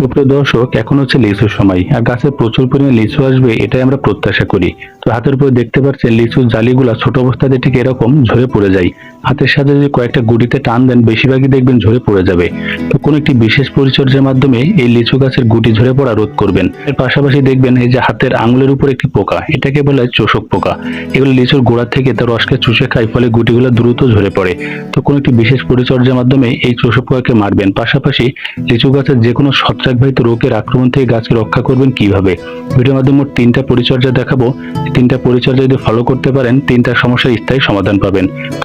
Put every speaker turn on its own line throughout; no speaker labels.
সুপ্রিয় দর্শক, এখন হচ্ছে লিচুর সময়। আর গাছে প্রচুর পরিমাণে লিচু আসবে, এটাই আমরা প্রত্যাশা করি। তো হাতের উপরে দেখতে পাচ্ছেন লিচুর জালিগুলা ছোট অবস্থাতে ঠিক এরকম ঝরে পড়ে যায়। হাতের সাথে যদি কয়েকটা গুটিতে টান দেন, বেশিরভাগই দেখবেন ঝরে পড়ে যাবে। তো কোনো একটি বিশেষ পরিচর্যার মাধ্যমে এই লিচু গাছের গুটি ঝরে পড়া রোধ করবেন। এর পাশাপাশি দেখবেন এই যে হাতের আঙুলের উপর একটি পোকা, এটাকে বলা হয় চোষক পোকা। এগুলো লিচুর গোড়া থেকে তার রসকে চুষে খায়, ফলে গুটিগুলো দ্রুত ঝরে পড়ে। তো কোনো একটি বিশেষ পরিচর্যার মাধ্যমে এই চোষক পোকাকে মারবেন। পাশাপাশি লিচু গাছের যে কোনো ছত্রাকবাহিত রোগের আক্রমণ থেকে গাছকে রক্ষা করবেন কীভাবে? ভিডিওর মাধ্যমে মোট তিনটা পরিচর্যা দেখাবো। তিনটা পরিচর্যা যদি ফলো করতে পারেন, তিনটা সমস্যার স্থায়ী সমাধান পাবেন।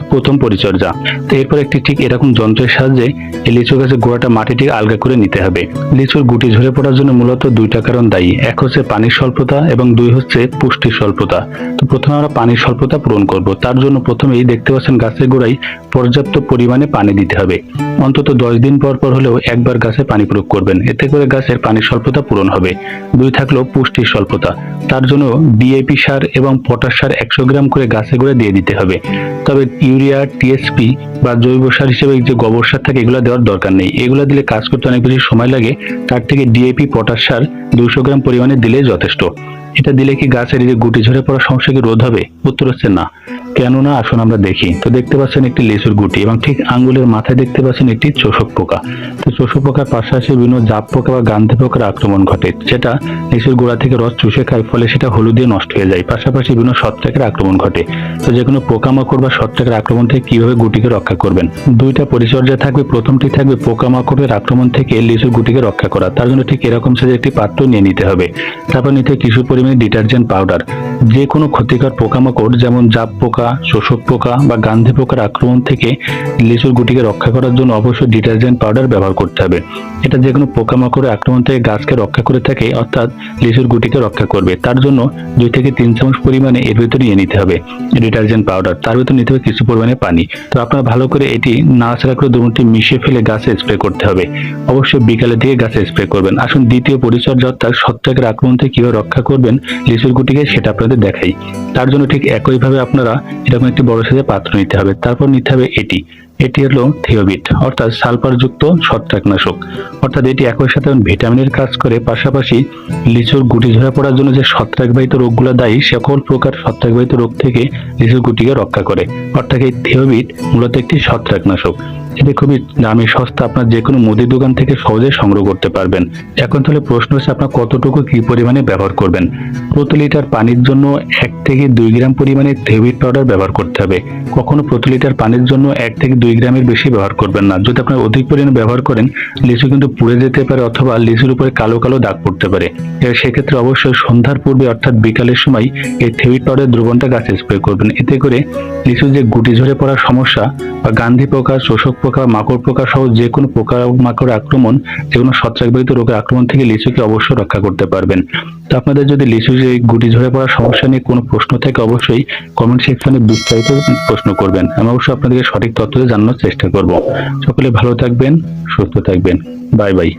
প্রথম পরিচর্যা। এরপর একটি ঠিক এরকম যন্ত্রের সাহায্যে এই লিচু গাছের গোড়াটা মাটিটি আলগা করে নিতে হবে। লিচুর গুটি ঝরে পড়ার জন্য মূলত দুইটা কারণ দায়ী। এক হচ্ছে পানির স্বল্পতা এবং দুই হচ্ছে পুষ্টির স্বল্পতা। তো প্রথমে আমরা পানির স্বল্পতা পূরণ করব। তার জন্য প্রথমেই দেখতে পাচ্ছেন গাছের গোড়ায় পর্যাপ্ত পরিমাণে পানি দিতে হবে। অন্তত দশ দিন পর পর হলেও একবার গাছে পানি প্রয়োগ করবেন। এতে করে গাছের পানির স্বল্পতা পূরণ হবে। দুই থাকল পুষ্টির স্বল্পতা। তার জন্য ডিএপি সার এবং পটাশ সার একশো গ্রাম করে গাছে করে দিয়ে দিতে হবে। তবে ইউরিয়া টিএসপি বা জৈব সার হিসেবে যে গোবর সার থাকে, এগুলো দেওয়ার দরকার নেই। এগুলো দিলে কাজ করতে অনেক বেশি সময় লাগে। তার থেকে ডিএপি পটাশ সার দুশো গ্রাম পরিমাণে দিলে যথেষ্ট। এটা দিলে কি গাছের যে গুটি ঝরে পড়ার সমস্যা কি রোধ হবে? উত্তর হচ্ছে না। কেননা, আসুন আমরা দেখি। তো দেখতে পাচ্ছেন একটি লেসুর গুটি এবং ঠিক আঙ্গুলের মাথায় দেখতে পাচ্ছেন একটি চোষক পোকা। তো চোষক পোকার পাশাপাশি বিভিন্ন জাপ পোকা বা গান্ধী পোকার আক্রমণ ঘটে। যেটা লেসুর গোড়া থেকে রস চুষে খায়, ফলে সেটা হলুদে নষ্ট হয়ে যায়। পাশাপাশি বিভিন্ন ছত্রাকের আক্রমণ ঘটে। তো যে কোনো পোকামাকড় বা ছত্রাকের আক্রমণ থেকে কীভাবে গুটিকে রক্ষা করবেন? দুইটা পরিচর্যা থাকবে। প্রথমটি থাকবে পোকামাকড়ের আক্রমণ থেকে লিচুর গুটিকে রক্ষা করা। তার জন্য ঠিক এরকম সাইজের একটি পাত্র নিয়ে নিতে হবে। তারপর নিতে কিছু পরিমাণে ডিটারজেন্ট পাউডার। যে কোনো ক্ষতিকর পোকামাকড়, যেমন জাপ পোকা শোষক পোকা বা গান্ধী পোকার আক্রমণ থেকে লিচুর গুটিকে রক্ষা করার জন্য অবশ্যই ডিটারজেন্ট পাউডার ব্যবহার করতে হবে। এটা যে কোনো পোকামাকড়ের আক্রমণ থেকে গাছকে রক্ষা করে থাকে, অর্থাৎ লিচুর গুটিকে রক্ষা করবে। তার জন্য দুই থেকে তিন চামচ পরিমাণে এর ভিতরে নিয়ে নিতে হবে ডিটারজেন্ট পাউডার। তার ভিতরে নিতে হবে কিছু পরিমাণে পানি। তো আপনারা ভালো করে এটি নাড়াচাড়া করে দুমটি মিশিয়ে ফেলে গাছে স্প্রে করতে হবে। অবশ্যই বিকালের দিকে গাছে স্প্রে করবেন। আসুন দ্বিতীয় পরিচর্যা অর্থাৎ ছত্রাকের আক্রমণ থেকে কীভাবে রক্ষা করবেন লিচুর গুটিকে সেটা আপনাদের দেখাই। তার জন্য ঠিক একইভাবে আপনারা এরকম একটি বড় সাইজের পাত্র নিতে হবে। তারপর নিতে হবে এটি। এটি হলো থিওবিট, অর্থাৎ সালফারযুক্ত ছত্রাকনাশক। অর্থাৎ এটি একই সাথে ভিটামিনের কাজ করে, পাশাপাশি লিচুর গুটি ঝরা পড়ার জন্য যে ছত্রাকবাহিত রোগগুলো দায়ী, সকল প্রকার ছত্রাকবাহিত রোগ থেকে লিচুর গুটিকে রক্ষা করে। অর্থাৎ এই থিওবিট মূলত একটি ছত্রাকনাশক। এটি খুবই দামি সস্তা, আপনার যে কোনো মুদি দোকান থেকে সহজে সংগ্রহ করতে পারবেন। এখন তাহলে প্রশ্ন হচ্ছে, আপনার কতটুকু কি পরিমাণে ব্যবহার করবেন? প্রতি লিটার পানির জন্য এক থেকে দুই গ্রাম পরিমাণে থেভিট পাউডার ব্যবহার করতে হবে। কখনো প্রতি লিটার পানির জন্য এক থেকে দুই গ্রামের বেশি ব্যবহার করবেন না। যদি আপনার অধিক পরিমাণে ব্যবহার করেন, লিচু কিন্তু পুড়ে যেতে পারে অথবা লিচুর উপরে কালো কালো দাগ পড়তে পারে। সেক্ষেত্রে অবশ্যই সন্ধ্যার পূর্বে অর্থাৎ বিকালের সময় এই থেভিট পাউডার দ্রবণটা গাছে স্প্রে করবেন। এতে করে লিচুর যে গুটি ঝরে পড়ার সমস্যা বা গান্ধী পোকা, শোষক পোকা, মাকড় পোকা সহ যে কোনো পোকা মাকড় আক্রমণ, যে কোনো ছত্রাকবাহিত রোগের আক্রমণ থেকে লিচুকে অবশ্যই রক্ষা করতে পারবেন। তো আপনাদের যদি লিচু যে গুটি ঝরে পড়ার সমস্যা নিয়ে কোনো প্রশ্ন থাকে, অবশ্যই কমেন্ট সেকশনে বিস্তারিত প্রশ্ন করবেন। আমি অবশ্যই আপনাদেরকে সঠিক তথ্য জানানোর চেষ্টা করব। সকলে ভালো থাকবেন সুস্থ থাকবেন। Bye bye.